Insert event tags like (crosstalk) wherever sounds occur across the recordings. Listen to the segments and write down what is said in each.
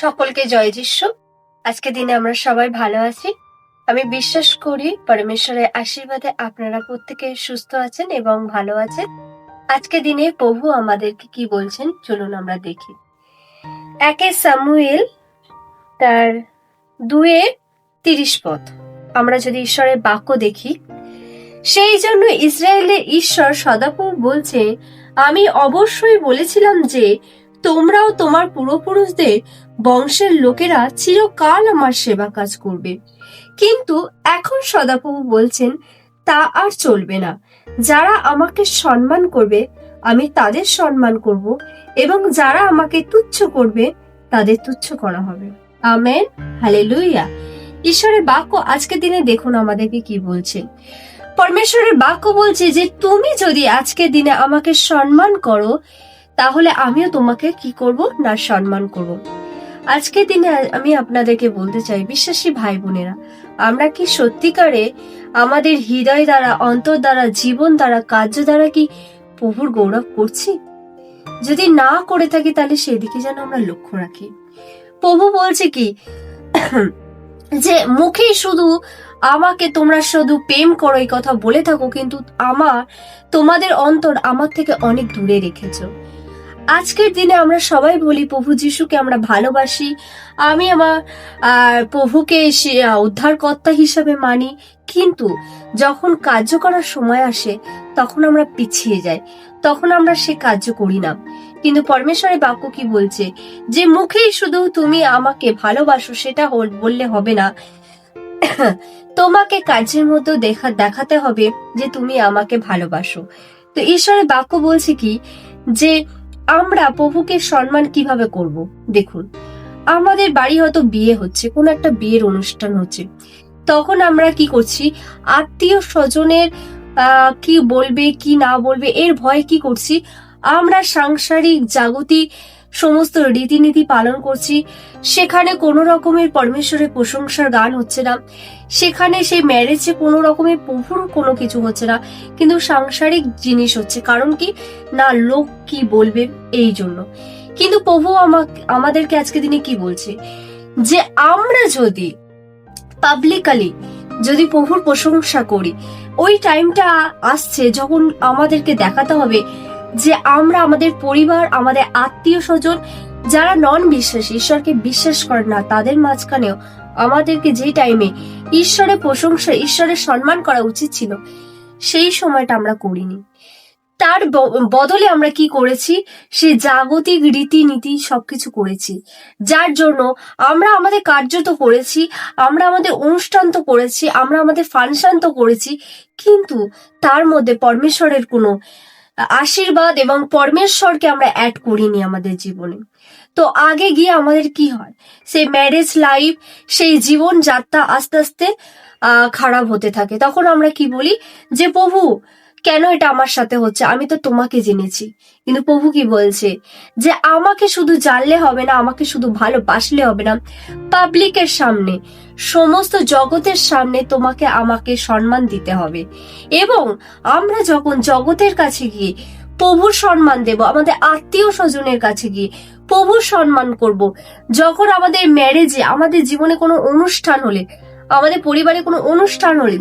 সকলকে জয় যিশু। আজকে দিনে আমরা সবাই ভালো আছি। আমি বিশ্বাস করি পরমেশ্বরের আশীর্বাদে আপনারা প্রত্যেকে সুস্থ আছেন এবং ভালো আছেন। আজকে দিনে প্রভু আমাদেরকে কি বলছেন চলুন আমরা দেখি। একে সামুয়েল তার দুয়ে তিরিশ পথ। আমরা যদি ঈশ্বরের বাক্য দেখি, সেই জন্য ইসরায়েলের ঈশ্বর সদাপুর বলছে, আমি অবশ্যই বলেছিলাম যে তোমরাও তোমার পূর্বপুরুষদের বংশের লোকেরা চিরকাল আমার সেবা কাজ করবে। কিন্তু এখন সদাপ্রভু বলছেন, তা আর চলবে না। যারা আমাকে সম্মান করবে, আমি তাদের সম্মান করব এবং যারা আমাকে তুচ্ছ করবে, তাদের তুচ্ছ করা হবে। আমেন। হালেলুইয়া ঈশ্বরের বাক্য আজকের দিনে দেখুন আমাদেরকে কি বলছে। পরমেশ্বরের বাক্য বলছে যে, তুমি যদি আজকের দিনে আমাকে সম্মান করো তাহলে আমিও তোমাকে কি করব না সম্মান করব? আজকের দিনে আমি আপনাদেরকে বলতে চাই, বিশ্বাসী ভাই বোনেরা আমরা কি সত্যিকারে আমাদের হৃদয় দ্বারা, অন্তর দ্বারা, জীবন দ্বারা, কার্য দ্বারা কি প্রভুর গৌরব করছি? যদি না করে থাকি তাহলে সেদিকে যেন আমরা লক্ষ্য রাখি। প্রভু বলছে কি, (clears throat) যে মুখে শুধু আমাকে তোমরা শুধু প্রেম করো এই কথা বলে থাকো, কিন্তু আমার, তোমাদের অন্তর আমার থেকে অনেক দূরে রেখেছো। আজকের দিনে আমরা সবাই বলি, প্রভু যিশুকে আমরা ভালোবাসি। আমি আমার প্রভুকে উদ্ধারকর্তা হিসাবে মানি। কিন্তু যখন কার্য করার সময় আসে, তখন আমরা পিছিয়ে যাই। তখন আমরা সে কার্য করি না। কিন্তু পরমেশ্বরের বাক্য কি বলছে? যে মুখেই শুধু তুমি আমাকে ভালোবাসো, সেটা বললে হবে না। (coughs) তোমাকে কাজের মধ্যে দেখা, দেখাতে হবে যে তুমি আমাকে ভালোবাসো। তো ঈশ্বরের বাক্য বলছে কি? যে আমরা প্রভুকে সম্মান কীভাবে করব? দেখুন, আমাদের বাড়ি হয়তো বিয়ে হচ্ছে, কোন একটা বিয়ের অনুষ্ঠান হচ্ছে। তখন আমরা কি করছি? আত্মীয় স্বজনের কি বলবে, কি না বলবে, এর ভয় কি করছি? আমরা সাংসারিক, জাগতিক সমস্ত রীতিনীতি পালন করছি। সেখানে কোনো রকমের পরমেশ্বরের প্রশংসার গান হচ্ছে না। সেখানে সেই ম্যারেজে কোনো রকমের প্রভুর কোনো কিছু হচ্ছে না। কিন্তু সাংসারিক জিনিস হচ্ছে, কারণ কি? না, লোক কি বলবে এই জন্য। কিন্তু প্রভু আমাদেরকে আজকে দিনে কি বলছে? যে আমরা যদি পাবলিকালি যদি প্রভুর প্রশংসা করি, ওই টাইমটা আসছে যখন আমাদেরকে দেখাতে হবে যে আমরা আমাদের পরিবার, আমাদের আত্মীয় স্বজন যারা নন বিশ্বাসী ঈশ্বরকে বিশ্বাস করে না, তাদের মাঝখানেও আমাদেরকে যে টাইমে ঈশ্বরের প্রশংসা, ঈশ্বরের সম্মান করা উচিত ছিল, সেই সময়টা আমরা করিনি। তার বদলে আমরা কি করেছি? সে জাগতিক রীতিনীতি সবকিছু করেছি। যার জন্য আমরা আমাদের কার্য তো করেছি, আমরা আমাদের অনুষ্ঠান তো করেছি, আমরা আমাদের ফাংশন তো করেছি, কিন্তু তার মধ্যে পরমেশ্বরের কোনো আশীর্বাদ এবং পরমেশ্বরকে আমরা অ্যাড করিনি আমাদের জীবনে। তো আগে গিয়ে আমাদের কি হয়? সেই ম্যারেজ লাইফ সেই জীবন যাত্রা আস্তে আস্তে খারাপ হতে থাকে। তখন আমরা কি বলি? যে প্রভু কেন এটা আমার সাথে হচ্ছে? আমি তো তোমাকে জেনেছি। কিন্তু প্রভু কি বলছে? যে আমাকে শুধু জানলে হবে না, আমাকে শুধু ভালোবাসলে হবে না। পাবলিকের সামনে, সমস্ত জগতের সামনে তোমাকে আমাকে সম্মান দিতে হবে। এবং আমরা যখন জগতের কাছে গিয়ে প্রভুর সম্মান দেব, আমাদের আত্মীয় স্বজনের কাছে গিয়ে প্রভুর সম্মান করব, যখন আমাদের ম্যারেজে আমাদের জীবনে কোনো অনুষ্ঠান হলে, আমাদের পরিবারে কোনো অনুষ্ঠান হলে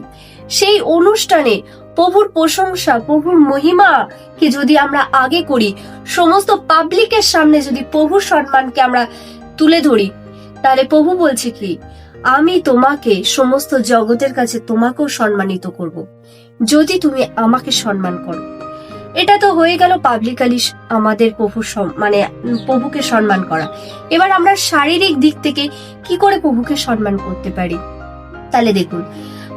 সেই অনুষ্ঠানে প্রভুর প্রশংসা, প্রভুর মহিমা কি যদি আমরা আগে করি, সমস্ত পাবলিকের সামনে যদি প্রভুর সম্মানকে আমরা তুলে ধরি, তাহলে প্রভু বলছে কি, আমি তোমাকে সমস্ত জগতের কাছে তোমাকেও সম্মানিত করব। যদি তুমি আমাকে সম্মান করো। এটা তো হয়ে গেল পাবলিকালি আমাদের প্রভু মানে প্রভুকে সম্মান করা। এবার আমরা শারীরিক দিক থেকে কি করে প্রভুকে সম্মান করতে পারি? তাহলে দেখুন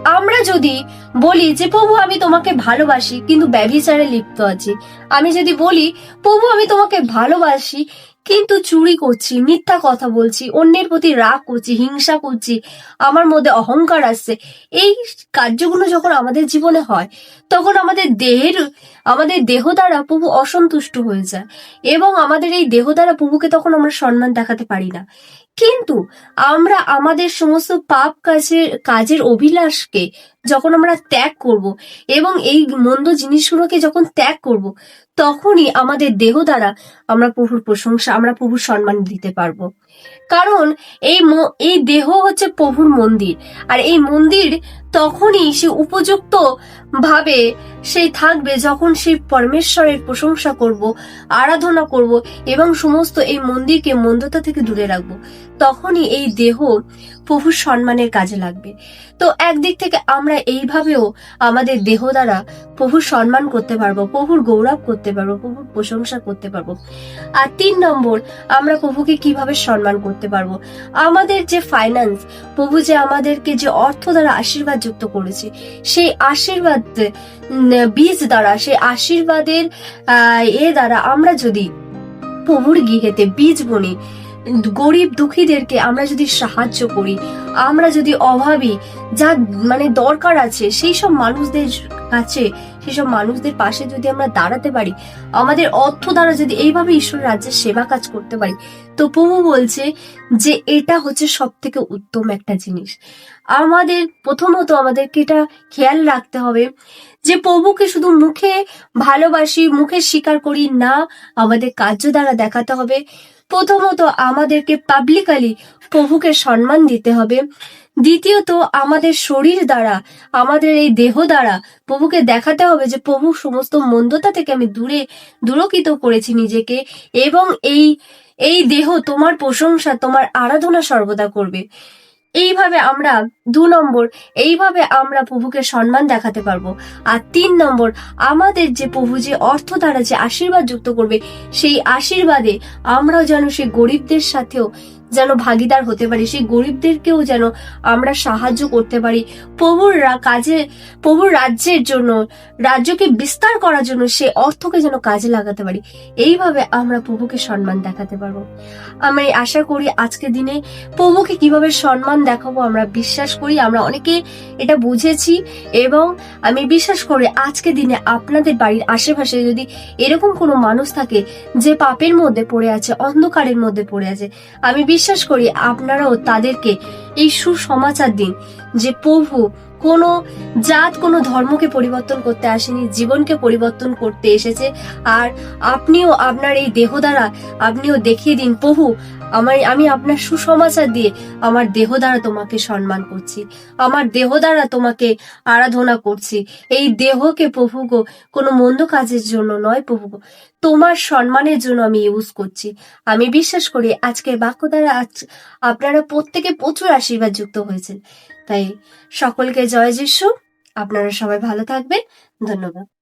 আমরা যদি বলি যে, প্রভু, আমি তোমাকে ভালোবাসি, কিন্তু ব্যভিচারে লিপ্ত আছি। আমি যদি বলি, প্রভু, আমি তোমাকে ভালোবাসি, কিন্তু চুরি করছি, মিথ্যা কথা বলছি, অন্যের প্রতি রাগ করছি, হিংসা করছি, আমার মধ্যে অহংকার আসছে। এই কার্যগুলো যখন আমাদের জীবনে হয়, তখন আমাদের দেহের, আমাদের দেহ দ্বারা প্রভু অসন্তুষ্ট হয়ে যায়। এবং আমাদের এই দেহ দ্বারা প্রভুকে তখন আমরা সম্মান দেখাতে পারি না। কিন্তু আমরা আমাদের সমস্ত পাপ কাজের কাজের অভিলাষকে যখন আমরা ত্যাগ করব এবং এই মন্দ জিনিসগুলোকে যখন ত্যাগ করব, তখনই আমাদের দেহ দ্বারা আমরা প্রভুর প্রশংসা, আমরা প্রভুর সম্মান দিতে পারব। কারণ এই এই দেহ হচ্ছে প্রভুর মন্দির। আর এই মন্দির তখনই সে উপযুক্ত ভাবে সেই থাকবে যখন সেই পরমেশ্বরের প্রশংসা করব, আরাধনা করব এবং সমস্ত এই মন্দিরকে মন্দতা থেকে দূরে রাখব। তখনই এই দেহ প্রভুর সম্মানের কাজে লাগবে। তো একদিক থেকে আমরা এইভাবেও আমাদের দেহ দ্বারা প্রভুর সম্মান করতে পারব, প্রভুর গৌরব করতে পারব, প্রভুর প্রশংসা করতে পারব। আর তিন নম্বর, আমরা প্রভুকে কীভাবে সম্মান করতে পারব? আমাদের যে ফাইন্যান্স প্রভু যে আমাদেরকে যে অর্থ দ্বারা আশীর্বাদ যুক্ত করেছে, সেই আশীর্বাদ বীজ দ্বারা, সেই আশীর্বাদের এ দ্বারা আমরা যদি প্রভুর গৃহেতে বীজ বনি গরিব দুঃখীদেরকে আমরা যদি সাহায্য করি, আমরা যদি অভাবী যা মানে দরকার আছে, সেই সব মানুষদের কাছে সেসব মানুষদের পাশে যদি আমরা দাঁড়াতে পারি, আমাদের অর্থ দ্বারা যদি এইভাবে ঈশ্বরের রাজ্যের সেবা কাজ করতে পারি, তো প্রভু বলছে যে এটা হচ্ছে সব থেকে উত্তম একটা জিনিস। আমাদের প্রথমত আমাদেরকে এটা খেয়াল রাখতে হবে যে প্রভুকে শুধু মুখে ভালোবাসি, মুখে স্বীকার করি না, আমাদের কার্য দ্বারা দেখাতে হবে। প্রথমত আমাদেরকে পাবলিকালি প্রভুকে সম্মান দিতে হবে। দ্বিতীয়ত, আমাদের শরীর দ্বারা, আমাদের এই দেহ দ্বারা প্রভুকে দেখাতে হবে যে প্রভু সমস্ত মন্দতা থেকে আমি দূরে, দূরকিত করেছি নিজেকে এবং এই এই দেহ তোমার প্রশংসা, তোমার আরাধনা সর্বদা করবে। এইভাবে আমরা দু নম্বর, এইভাবে আমরা প্রভুকে সম্মান দেখাতে পারব। আর তিন নম্বর, আমাদের যে প্রভু যে অর্থ দ্বারা যে আশীর্বাদ যুক্ত করবে, সেই আশীর্বাদে আমরাও যেন সেই গরিবদের সাথেও যেন ভাগিদার হতে পারি, সেই গরিবদেরকেও যেন আমরা সাহায্য করতে পারি। প্রভুর কাজে, প্রভুর রাজ্যের জন্য, রাজ্যকে বিস্তার করার জন্য সে অর্থকে যেন কাজে লাগাতে পারি, এইভাবে আমরা প্রভুকে সম্মান দেখাতে পারব। আমি আশা করি আজকে দিনে প্রভুকে কীভাবে সম্মান দেখাবো আমরা বিশ্বাস করি, আমরা অনেকে এটা বুঝেছি এবং আমি বিশ্বাস করি আজকে দিনে আপনাদের বাড়ির আশেপাশে যদি এরকম কোনো মানুষ থাকে যে পাপের মধ্যে পড়ে আছে, অন্ধকারের মধ্যে পড়ে আছে, আমি বিশ্বাস করি আপনারাও তাদেরকে এই সুসমাচার দিন যে প্রভু কোনো জাত, কোনো ধর্মকে পরিবর্তন করতে আসেনি, জীবনকে পরিবর্তন করতে এসেছে। আর আপনিও আপনার এই দেহ দ্বারা আপনিও দেখিয়ে দিন, প্রভু আমার, আমি আপনার সুসমাচার দিয়ে আমার দেহ দ্বারা তোমাকে সম্মান করছি। আমার দেহ দ্বারা তোমাকে আরাধনা করছি। এই দেহকে প্রভু গো, কোনো মন্দ কাজের জন্য নয় প্রভু গো। তোমার সম্মানের জন্য আমি ইউজ করছি। আমি বিশ্বাস করি আজকের বাক্য দ্বারা আজ আপনারা প্রত্যেকে প্রচুর আশীর্বাদ যুক্ত হয়েছেন। তাই সকলকে জয় যিশু। আপনারা সবাই ভালো থাকবেন। ধন্যবাদ।